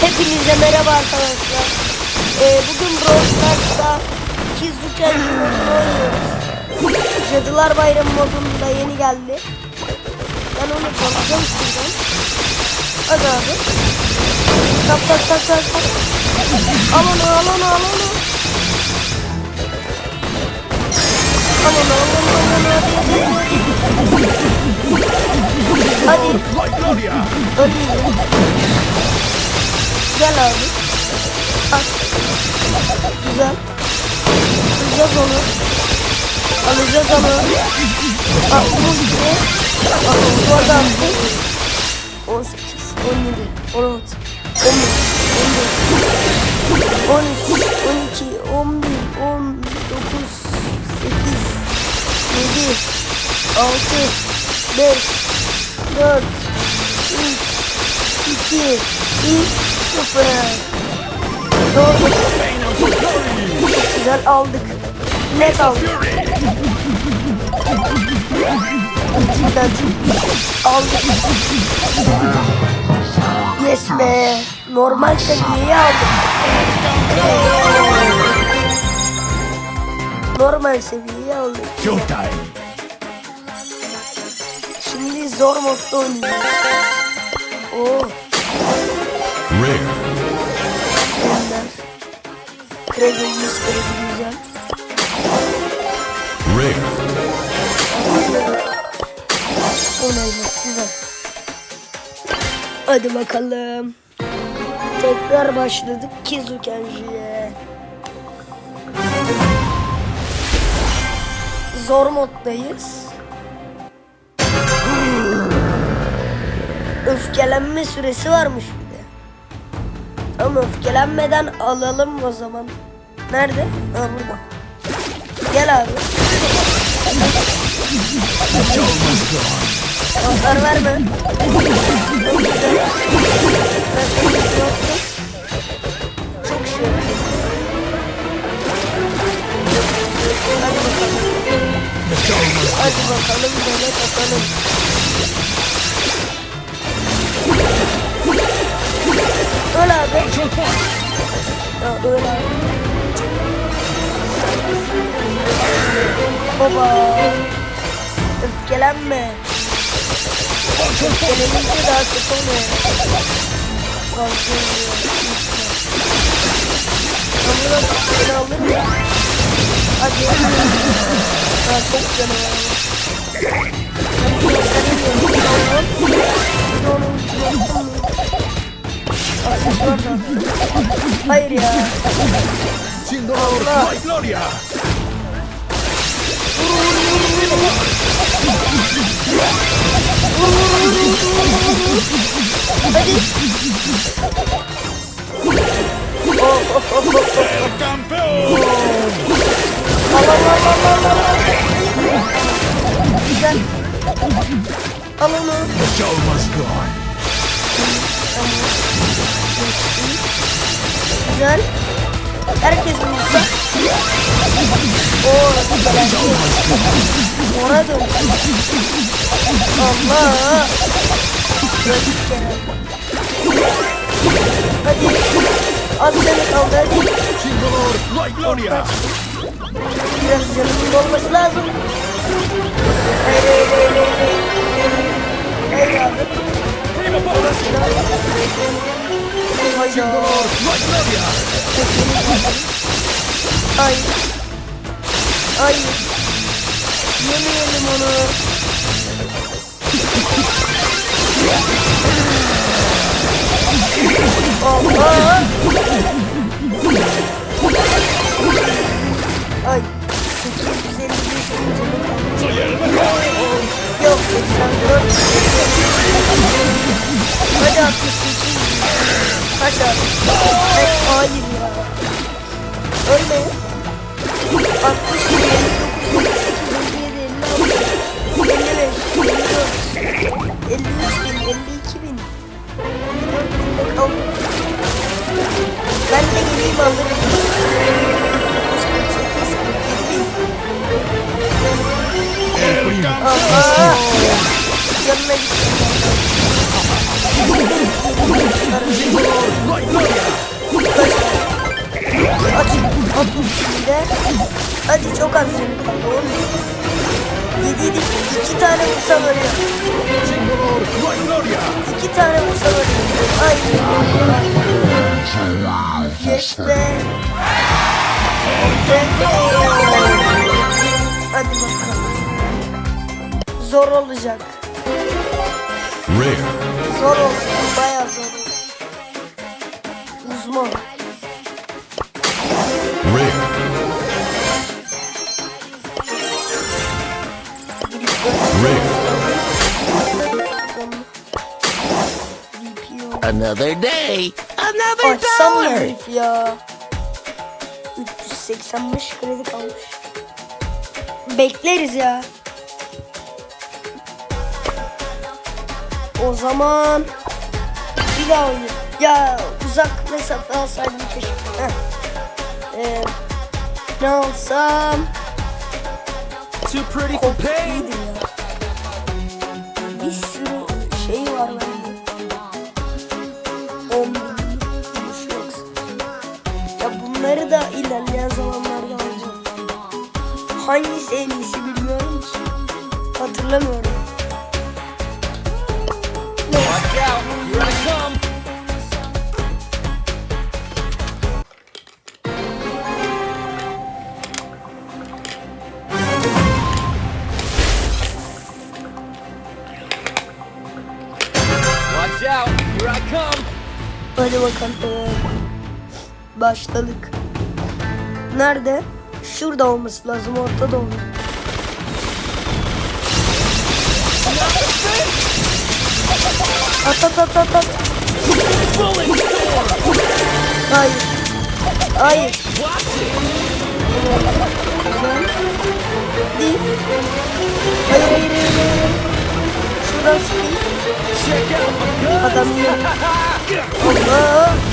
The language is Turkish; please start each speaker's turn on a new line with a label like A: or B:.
A: Hepinize merhaba arkadaşlar. Ee, bugün Brawl Stars'ta Kizuken modunu oynuyoruz. Cadılar Bayramı modunda yeni geldi. Ben onu tanıyacağım sizden. Hadi abi. Tak tak tak tak tak. Al onu al onu al onu. Al onu al onu al onu hadi hadi! Ölmeyeyim. Gel abi. At. Güzel. Alacağız onu. Alacağız onu. At bunu gidiyor. At bu arada attı. 18, 17, 16, 15, 11, 13, 12, 11, 19, 8, 7, 6, 5, 4, 3, 2, 1, 0. Doğru. Güzel aldık. Net aldık. Net aldık. Yes be. Normal seviyeyi aldık. Normal seviyeyi aldık.
B: Showtime!
A: Şimdi zor modda oynuyoruz. Oo.
B: Rare!
A: Ender. Kredi 100 kredi güzel.
B: Rare!
A: Güzel. Hadi bakalım. Tekrar başladık Kizukenji'ye. Zor moddayız. Öfkelenme süresi varmış bir de. Tamam öfkelenmeden alalım o zaman. Nerede? Ha burada. Gel abi. Hasar verme. Çok şey Hadi bakalım böyle bakalım. Ya abi. Baba. Öfkelenme. Öfkelenince daha kötü oluyor. Kalkıyor. Ben buradan seni alır mı? Hadi. Ha çok canım. Hayır ya.
B: Sindor!
A: Allah.
B: Like Gloria!
A: Hadi. Oh, oh, oh, oh, oh.
B: El campeón!
A: Al al al al al al. Güzel. Al onu.
B: The show must go on!
A: Güzel. Herkes vursa. Oo. Mora dön. Allah. Gördük gene. Hadi. Az canı kaldı hadi. Biraz canımın dolması lazım. Hayda.
B: Sindor! Like Gloria!
A: Hayır. Hayır. Yemeyelim onu. Allah. Ben de geleyim alırım. Aha! Yanına Açın
B: kapı içinde.
A: Hadi çok az
B: canım kaldı
A: oğlum. Yediydik
B: iki tane musal arıyor.
A: İki tane musal arıyor. Ay. Be. Hadi bakalım. Zor olacak.
C: Rare.
A: Zor olacak. Bayağı zor olacak. Uzman.
C: Rare. Rare.
A: VPO.
D: Another day, another
A: Açsam mı
D: dollar.
A: herif ya? 385 kredi kalmış. Bekleriz ya. O zaman bir daha oynayalım. Ya uzak mesafe alsaydım keşke. Heh. Ee, ne alsam?
B: Too pretty for pain!
A: İyiydi
B: come!
A: Hadi bakalım. Başladık. Nerede? Şurada olması lazım. Ortada olmalı. At at at at at. Hayır. Hayır. Değil. Hayır hayır hayır. Şuradan sıkayım. Adam yiyor. Allah.